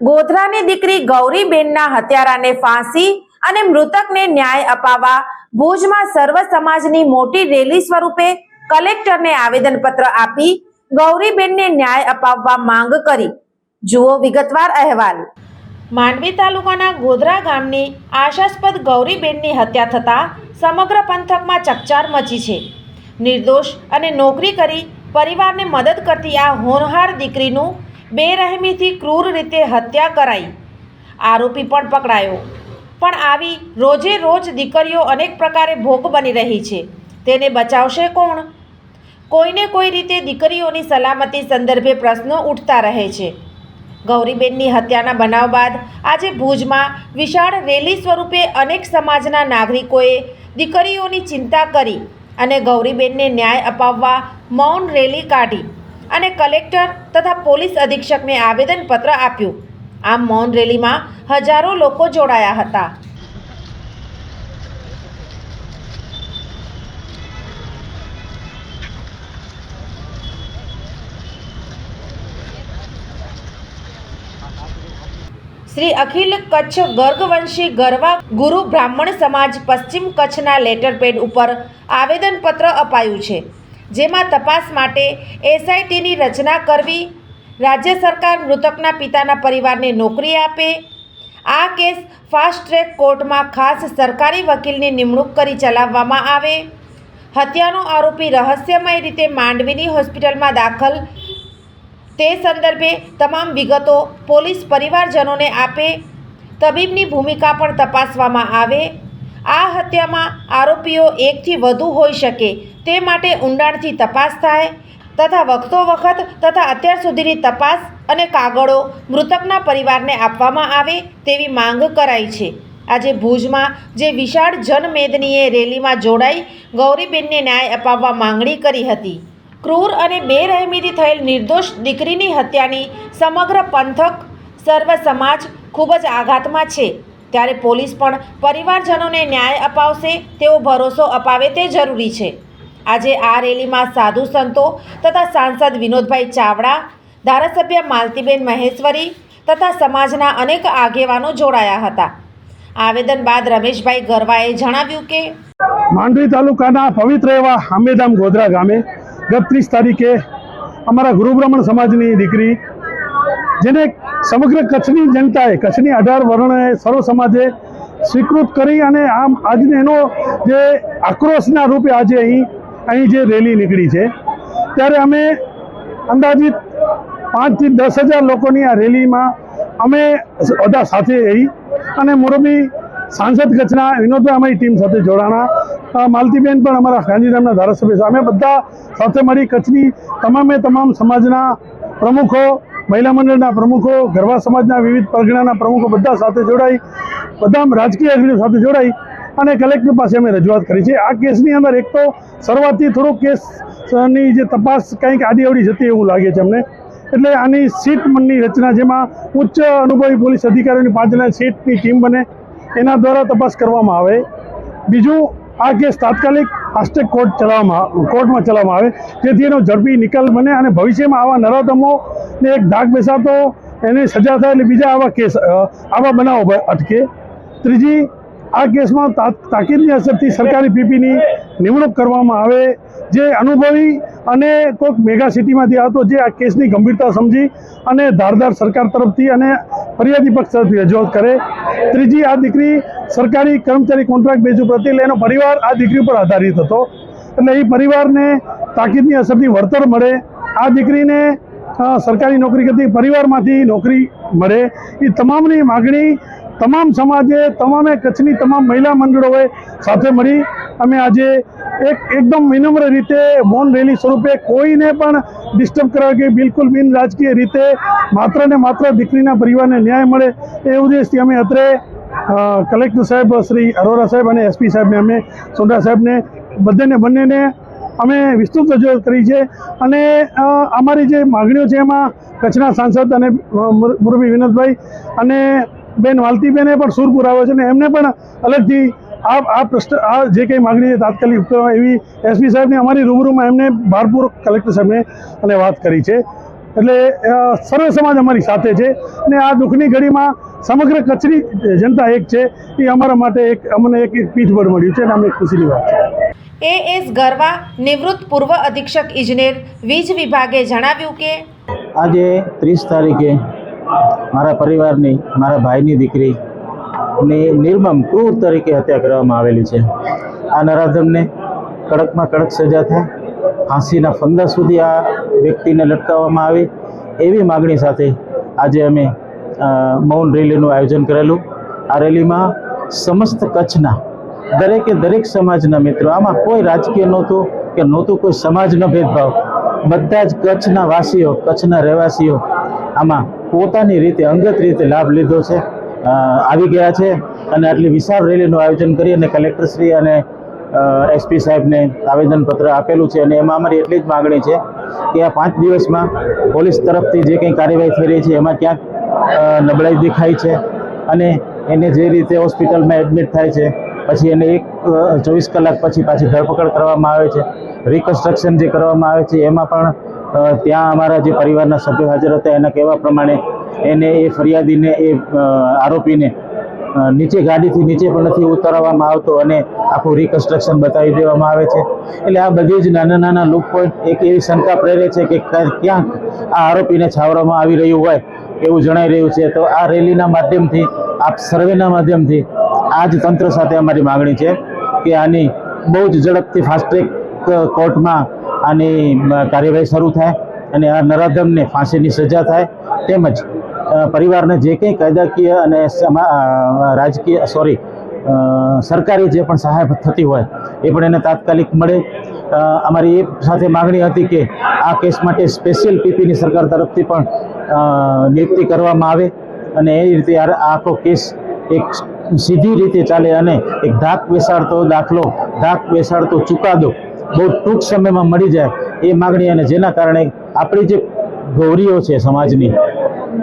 ગોધરાની દીકરી ગૌરીબેનના હત્યારાને ફાંસી અને મૃતકને ન્યાય અપાવવા ભુજમાં સર્વ સમાજની મોટી રેલી સ્વરૂપે કલેક્ટરને આવેદનપત્ર આપી ગૌરીબેનને ન્યાય અપાવવા માંગ કરી. જુઓ વિગતવાર અહેવાલ. માંડવી તાલુકાના ગોધરા ગામની આશાસ્પદ ગૌરીબેનની હત્યા થતાં સમગ્ર પંથકમાં ચકચાર મચી છે. નિર્દોષ અને નોકરી કરી પરિવારને મદદ કરતી આ હોનહાર દીકરીનું બેરહેમીથી ક્રૂર રીતે હત્યા કરાઈ. આરોપી પણ પકડાયો. પણ આવી રોજે રોજ દીકરીઓ અનેક પ્રકારે ભોગ બની રહી છે. તેને બચાવશે કોણ? કોઈને કોઈ રીતે દીકરીઓની સલામતી સંદર્ભે પ્રશ્નો ઉઠતા રહે છે. ગૌરીબેનની હત્યાના બનાવ બાદ આજે ભુજમાં વિશાળ રેલી સ્વરૂપે અનેક સમાજના નાગરિકોએ દીકરીઓની ચિંતા કરી અને ગૌરીબેનને ન્યાય અપાવવા મૌન રેલી કાઢી. અને કલેક્ટર તથા પોલીસ અધિક્ષકને આવેદનપત્ર આપ્યું. આમ મૌન રેલીમાં હજારો લોકો જોડાયા હતા. શ્રી અખિલ કચ્છ ગર્ગવંશી ગરવા ગુરુ બ્રાહ્મણ સમાજ પશ્ચિમ કચ્છના લેટરપેડ ઉપર આવેદનપત્ર અપાયું છે. જેમાં તપાસ માટે એસઆઈટીની રચના કરવી, રાજ્ય સરકાર મૃતકના પિતાના પરિવારને નોકરી આપે, આ કેસ ફાસ્ટ ટ્રેક કોર્ટમાં ખાસ સરકારી વકીલની નિમણૂક કરી ચલાવવામાં આવે. હત્યાનો આરોપી રહસ્યમય રીતે માંડવીની હોસ્પિટલમાં દાખલ. તે સંદર્ભે તમામ વિગતો પોલીસ પરિવારજનોને આપે. તબીબની ભૂમિકા પણ તપાસવામાં આવે. આ હત્યામાં આરોપીઓ એકથી વધુ હોઈ શકે, તે માટે ઊંડાણથી તપાસ થાય, તથા વખતો વખત તથા અત્યાર સુધીની તપાસ અને કાગળો મૃતકના પરિવારને આપવામાં આવે તેવી માંગ કરાઈ છે. આજે ભુજમાં જે વિશાળ જનમેદનીએ રેલીમાં જોડાઈ ગૌરીબેનને ન્યાય અપાવવા માંગણી કરી હતી. ક્રૂર અને બેરહેમીથી થયેલ નિર્દોષ દીકરીની હત્યાની સમગ્ર પંથક, સર્વ સમાજ ખૂબ જ આઘાતમાં છે. ત્યારે પોલીસ પણ પરિવારજનોને ન્યાય અપાવશે તેવો ભરોસો અપાવે તે જરૂરી છે. આજે આ રેલીમાં સાધુ સંતો તથા સાંસદ વિનોદભાઈ ચાવડા, ધારાસભ્ય માલતીબેન મહેશ્વરી તથા સમાજના અનેક આગેવાનો જોડાયા હતા. આવેદન બાદ રમેશભાઈ ગરવાએ જણાવ્યું કે માંડવી તાલુકાના પવિત્ર એવા આંબેધામ ગોધરા ગામે, ગત ત્રીસ તારીખે અમારા ગુરુબ્રાહ્મણ સમાજની દીકરી જેને સમગ્ર કચ્છની જનતાએ, કચ્છની અઢાર વર્ણએ સર્વ સમાજે સ્વીકૃત કરી અને આમ આજને એનો જે આક્રોશના રૂપે આજે અહીં અહીં જે રેલી નીકળી છે, ત્યારે અમે અંદાજિત પાંચથી દસ હજાર લોકોની આ રેલીમાં અમે બધા સાથે રહી અને મોરબી સાંસદ કચ્છના વિનોદભાઈ અમારી ટીમ સાથે જોડાણા. માલતીબેન પણ અમારા ગાંધીધામના ધારાસભ્ય છે. અમે બધા સાથે મળી કચ્છની તમામે તમામ સમાજના પ્રમુખો મહિલા મંડળના પ્રમુખો, ગરબા સમાજના વિવિધ પરગણાના પ્રમુખો બધા સાથે જોડાઈ, બધા રાજકીય અગ્રણીઓ સાથે જોડાઈ અને કલેક્ટર પાસે અમે રજૂઆત કરી છે. આ કેસની અંદર એક તો શરૂઆતથી થોડો કેસની જે તપાસ કંઈક આડીઅવડી જતી એવું લાગે છે અમને. એટલે આની સીટ મનની રચના જેમાં ઉચ્ચ અનુભવી પોલીસ અધિકારીઓની પાંચ જણા સીટની ટીમ બને, એના દ્વારા તપાસ કરવામાં આવે. બીજું, આ કેસ તાત્કાલિક ફાસ્ટેગ કોર્ટ ચલાવવામાં કોર્ટમાં ચલાવવામાં આવે. જેથી એનો ઝડપી નિકાલ બને અને ભવિષ્યમાં આવા નરાધમોને એક ધાક બેસાતો એને સજા થાય એટલે બીજા આવા કેસ આવા બનાવો અટકે. ત્રીજી આ કેસમાં તાકીદની અસરથી સરકારી પીપીની નિમણૂક કરવામાં આવે જે અનુભવી અને કોઈક મેગા સિટીમાંથી આવતો જે આ કેસની ગંભીરતા સમજી અને ધારદાર સરકાર તરફથી અને ફરિયાદી પક્ષ તરફથી રજૂઆત કરે. ત્રીજી, આ દીકરી સરકારી કર્મચારી કોન્ટ્રાક્ટ બેઝ ઉપર હતી એટલે એનો પરિવાર આ દીકરી ઉપર આધારિત હતો. એટલે એ પરિવારને તાકીદની અસરથી વળતર મળે. આ દીકરીને સરકારી નોકરી કરતી પરિવારમાંથી નોકરી મળે. એ તમામની માગણી તમામ સમાજે, તમામે કચ્છની તમામ મહિલા મંડળોએ સાથે મળી અમે આજે એક એકદમ વિનમ્ર રીતે મૌન રેલી સ્વરૂપે કોઈને પણ ડિસ્ટર્બ કરવા કે બિલકુલ બિન રાજકીય રીતે માત્ર ને માત્ર દીકરીના પરિવારને ન્યાય મળે એ ઉદ્દેશથી અમે અત્રે કલેક્ટર સાહેબ શ્રી અરોરા સાહેબ અને એસપી સાહેબને અમે સોંડા સાહેબને, બધાને, બંનેને અમે વિસ્તૃત રજૂઆત કરી છે અને અમારી જે માગણીઓ છે એમાં કચ્છના સાંસદ અને મુરબી વિનોદભાઈ અને બેન વાલતીબેને પણ સુર પુરાવ્યો છે અને એમને પણ અલગથી આ આ પ્રશ્ન આ જે કંઈ માગણી છે તાત્કાલિક ઉકેલવા એવી એસપી સાહેબને અમારી રૂબરૂમાં એમને ભારપૂર્વક કલેક્ટર સાહેબને અને વાત કરી છે. એટલે સર્વે સમાજ અમારી સાથે છે અને આ દુઃખની ઘડીમાં સમગ્ર કચ્છની જનતા એક છે. એ અમારા માટે એક અમને એક પીઠ પીઠબળ મળ્યું છે અને અમે ખુશીની વાત છે. એ એસ ગરવા નિવૃત્ત પૂર્વ અધિક્ષક ઇજનેર વીજ વિભાગે જણાવ્યું કે આજે ત્રીસ તારીખે મારા પરિવારની, મારા ભાઈની દીકરી ની નિર્મમ, ક્રૂર તરીકે હત્યા કરવામાં આવેલી છે. આ નરાધમને કડકમાં કડક સજા થાય, ફાંસીના ફંદા સુધી આ વ્યક્તિને લટકાવવામાં આવે એવી માગણી સાથે આજે અમે મૌન રેલીનું આયોજન કરેલું. આ રેલીમાં સમસ્ત કચ્છના દરેકે દરેક સમાજના મિત્રો, આમાં કોઈ રાજકીય નહોતું કે નહોતું કોઈ સમાજનો ભેદભાવ. બધા જ કચ્છના વાસીઓ, કચ્છના રહેવાસીઓ આમાં પોતાની રીતે, અંગત રીતે લાભ લીધો છે. આવી ગયા છે અને આટલી વિશાળ રેલીનું આયોજન કરી અને કલેક્ટરશ્રી અને એસપી સાહેબને આવેદનપત્ર આપેલું છે અને એમાં અમારી એટલી જ માગણી છે કે આ પાંચ દિવસમાં પોલીસ તરફથી જે કંઈ કાર્યવાહી થઈ રહી છે એમાં ક્યાંક નબળાઈ દેખાય છે અને એને જે રીતે હોસ્પિટલમાં એડમિટ થાય છે, પછી એને એક ચોવીસ કલાક પછી પાછી ધરપકડ કરવામાં આવે છે. રિકન્સ્ટ્રક્શન જે કરવામાં આવે છે એમાં પણ ત્યાં અમારા જે પરિવારના સભ્યો હાજર હતા, એના કહેવા પ્રમાણે એને એ ફરિયાદીને એ આરોપીને નીચે ગાડીથી નીચે પણ નથી ઉતારવામાં આવતો અને આખું રિકન્સ્ટ્રક્શન બતાવી દેવામાં આવે છે. એટલે આ બધી જ નાના નાના લુક પોઈન્ટ એક એવી શંકા પ્રેરે છે કે ક્યાંક આ આરોપીને છાવરવામાં આવી રહ્યું હોય એવું જણાઈ રહ્યું છે. તો આ રેલીના માધ્યમથી, આપ સર્વેના માધ્યમથી આ જ તંત્ર સાથે અમારી માગણી છે કે આની બહુ જ ઝડપથી ફાસ્ટ ટ્રેક કોર્ટમાં આની કાર્યવાહી શરૂ થાય અને આ નરાધમને ફાંસીની સજા થાય તેમજ પરિવારને જે કંઈ કાયદાકીય અને રાજકીય, સોરી સરકારી જે પણ સહાય થતી હોય એ પણ એને તાત્કાલિક મળે. અમારી એ સાથે માગણી હતી કે આ કેસ માટે સ્પેશિયલ પીપીની સરકાર તરફથી પણ નિયુક્તિ કરવામાં આવે અને એ રીતે આખો કેસ એક સીધી રીતે ચાલે અને એક ધાક બેસાડતો દાખલો, ધાક બેસાડતો ચુકાદો બહુ ટૂંક સમયમાં મળી જાય એ માગણી અને જેના કારણે આપણી જે ગૌરીઓ છે સમાજની,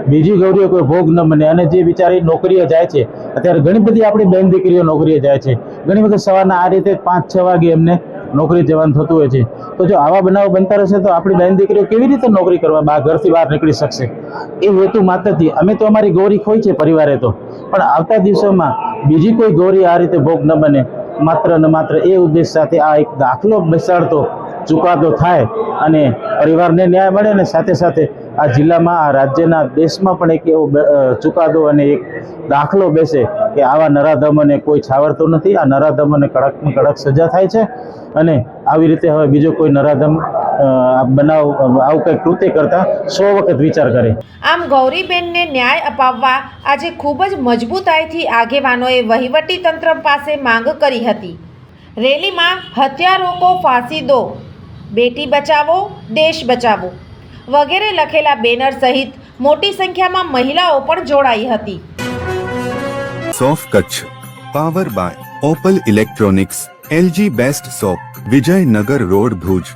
બીજી ગૌરીઓ કોઈ ભોગ ન બને અને જે બિચારી નોકરીએ જાય છે, અત્યારે ઘણી બધી આપણી બહેન દીકરીઓ નોકરીએ જાય છે. ઘણી વખત સવારના આ રીતે પાંચ છ વાગે એમને નોકરી જવાનું થતું હોય છે. તો જો આવા બનાવો બનતા રહેશે તો આપણી બહેન દીકરીઓ કેવી રીતે નોકરી કરવા બહાર ઘરથી બહાર નીકળી શકશે? એ હેતુ માત્રથી અમે તો અમારી ગૌરી ખોઈ છે પરિવારે તો. પણ આવતા દિવસોમાં બીજી કોઈ ગૌરી આ રીતે ભોગ ન બને. માત્ર ને માત્ર એ ઉદ્દેશ સાથે આ એક દાખલો બેસાડતો, ચુકાદો થાય અને પરિવારને ન્યાય મળે અને સાથે સાથે આ જિલ્લામાં, આ રાજ્યના દેશમાં પણ એક એવો ચુકાદો અને એક દાખલો બેસે કે આવા નરાધમોને કોઈ છાવરતો નથી, આ નરાધમોને કડકમાં કડક સજા થાય છે અને આવી રીતે હવે બીજો કોઈ નરાધમ આ બનાવ આવું કંઈ કૃત્ય કરતા સો વખત વિચાર કરે. આમ ગૌરીબેનને ન્યાય અપાવવા આજે ખૂબ જ મજબૂતાઈથી આગેવાનોએ વહીવટી તંત્ર પાસે માંગ કરી હતી. રેલીમાં હત્યા રોકો ફાંસી દો બેટી બચાવો દેશ બચાવો વગેરે લખેલા બેનર સહિત મોટી સંખ્યામાં મહિલાઓ પણ જોડાઈ હતી. સોફ Kutch power by Opal electronics LG best shop Vijaynagar road Bhuj.